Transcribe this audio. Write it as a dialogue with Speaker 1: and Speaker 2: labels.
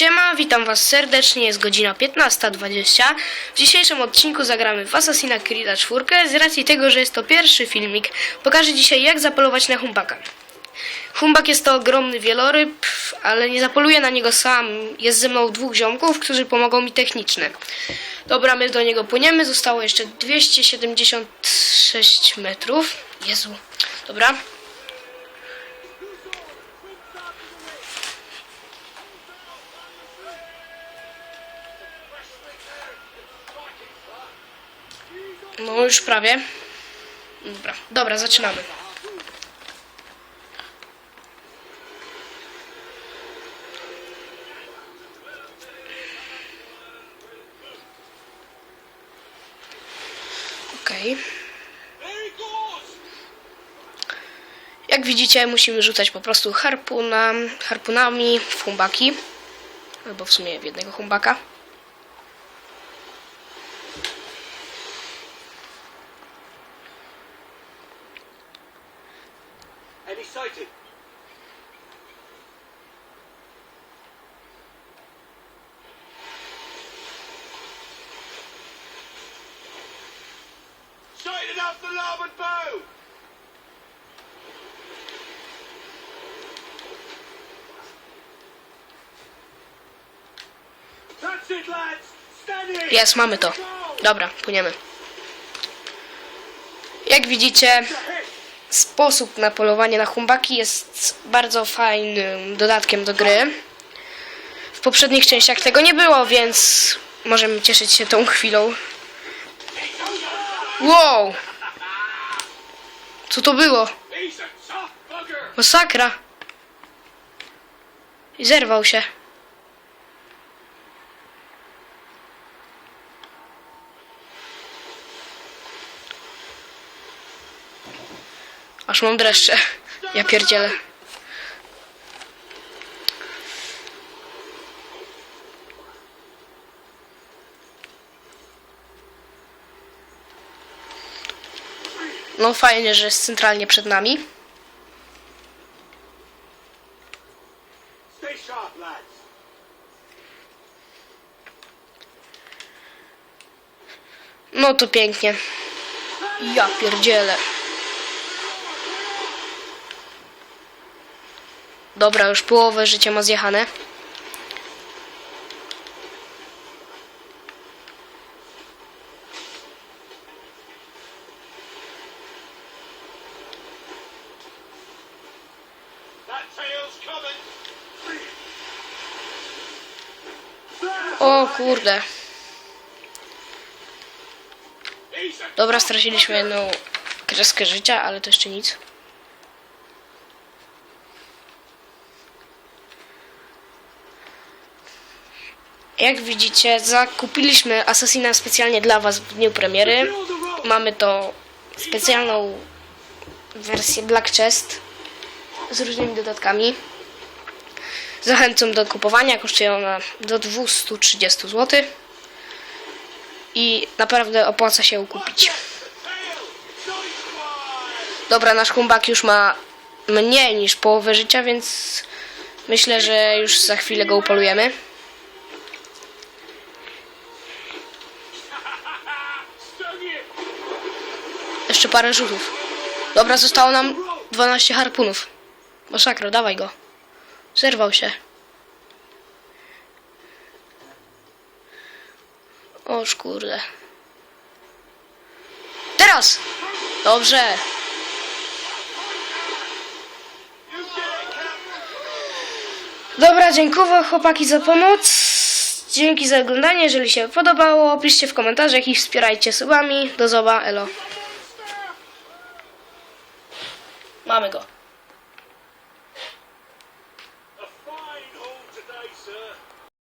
Speaker 1: Siema, witam was serdecznie, jest godzina 15.20. W dzisiejszym odcinku zagramy w Assassina Creed'a 4. Z racji tego, że jest to pierwszy filmik, pokażę dzisiaj jak zapolować na humbaka. Humbak jest to ogromny wieloryb, ale nie zapoluję na niego sam. Jest ze mną dwóch ziomków, którzy pomogą mi technicznie. Dobra, my do niego płyniemy. Zostało jeszcze 276 metrów. Jezu. Dobra. No już prawie. Dobra, dobra, zaczynamy. Okej. Jak widzicie, musimy rzucać po prostu harpuna, harpunami w humbaki. Albo w sumie w jednego humbaka.
Speaker 2: Enemy sighted. Sighted off the larboard bow! That's it, lads! Steady!
Speaker 1: Jest, mamy to. Dobra, płyniemy. Jak widzicie, sposób na polowanie na humbaki jest bardzo fajnym dodatkiem do gry. W poprzednich częściach tego nie było, więc możemy cieszyć się tą chwilą. Wow! Co to było? Masakra! I zerwał się. Aż mam dreszcze. Ja pierdzielę. No fajnie, że jest centralnie przed nami. No to pięknie. Ja pierdzielę. Dobra, już połowę życia ma zjechane. O kurde. Dobra, straciliśmy jedną kreskę życia, ale to jeszcze nic. Jak widzicie, zakupiliśmy Assassina specjalnie dla Was w dniu premiery. Mamy to specjalną wersję Black Chest z różnymi dodatkami. Zachęcam do kupowania, kosztuje ona do 230 zł i naprawdę opłaca się kupić. Dobra, nasz humbak już ma mniej niż połowę życia, więc myślę, że już za chwilę go upolujemy. Parę rzutów. Dobra, zostało nam 12 harpunów. Masakra, dawaj go. Zerwał się. Oż kurde. Teraz! Dobrze. Dobra, dziękuję chłopaki za pomoc. Dzięki za oglądanie. Jeżeli się podobało, piszcie w komentarzach i wspierajcie subami. Do zoba, elo. Mamy go.